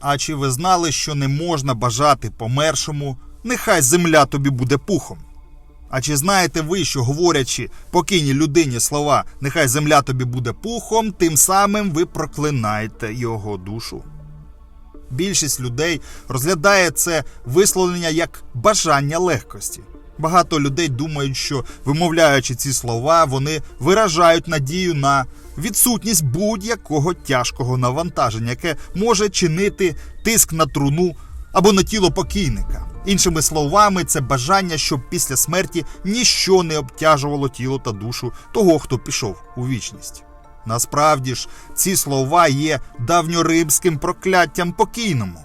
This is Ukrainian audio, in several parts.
А чи ви знали, що не можна бажати помершому, нехай земля тобі буде пухом? А чи знаєте ви, що говорячи покиній людині слова нехай земля тобі буде пухом, тим самим ви проклинаєте його душу? Більшість людей розглядає це висловлення як бажання легкості. Багато людей думають, що вимовляючи ці слова, вони виражають надію на відсутність будь-якого тяжкого навантаження, яке може чинити тиск на труну або на тіло покійника. Іншими словами, це бажання, щоб після смерті ніщо не обтяжувало тіло та душу того, хто пішов у вічність. Насправді ж, ці слова є давньоримським прокляттям покійному.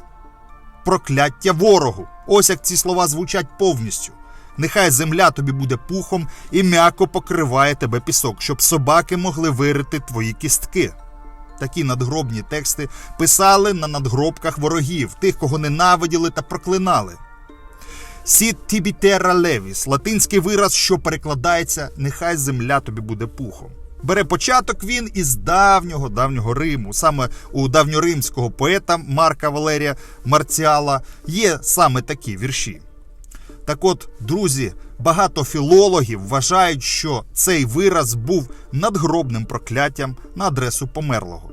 Прокляття ворогу. Ось як ці слова звучать повністю. Нехай земля тобі буде пухом і м'яко покриває тебе пісок, щоб собаки могли вирити твої кістки. Такі надгробні тексти писали на надгробках ворогів, тих, кого ненавиділи та проклинали. Сіт тібітера левіс латинський вираз, що перекладається Нехай земля тобі буде пухом. Бере початок він із давнього давнього Риму. Саме у давньоримського поета Марка Валерія Марціала є саме такі вірші. Так от, друзі, багато філологів вважають, що цей вираз був надгробним прокляттям на адресу померлого.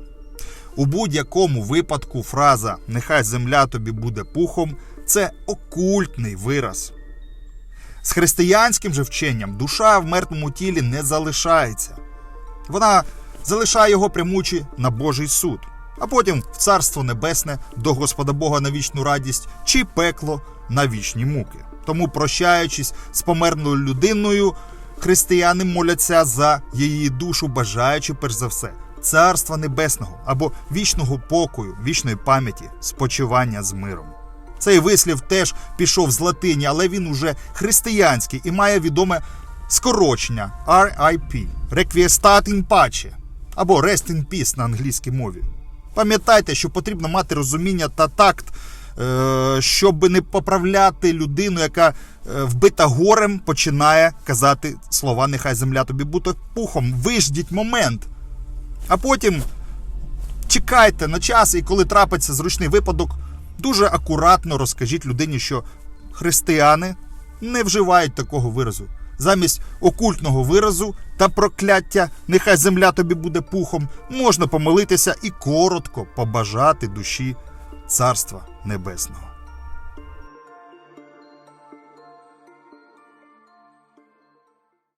У будь-якому випадку фраза Нехай земля тобі буде пухом це окультний вираз. З християнським же вченням душа в мертвому тілі не залишається. Вона залишає його прямуючи на Божий суд, а потім в Царство Небесне до Господа Бога на вічну радість чи пекло на вічні муки. Тому, прощаючись з померлою людиною, християни моляться за її душу, бажаючи перш за все царства небесного або вічного покою, вічної пам'яті, спочивання з миром. Цей вислів теж пішов з латині, але він уже християнський і має відоме скорочення RIP Requiescat in pace або Rest in Peace на англійській мові. Пам'ятайте, що потрібно мати розуміння та такт, щоб не поправляти людину, яка е, вбита горем, починає казати слова Нехай земля тобі буде пухом. Виждіть момент. А потім чекайте на час, і коли трапиться зручний випадок, дуже акуратно розкажіть людині, що християни не вживають такого виразу. Замість окультного виразу та прокляття, нехай земля тобі буде пухом, можна помолитися і коротко побажати душі Царства Небесного.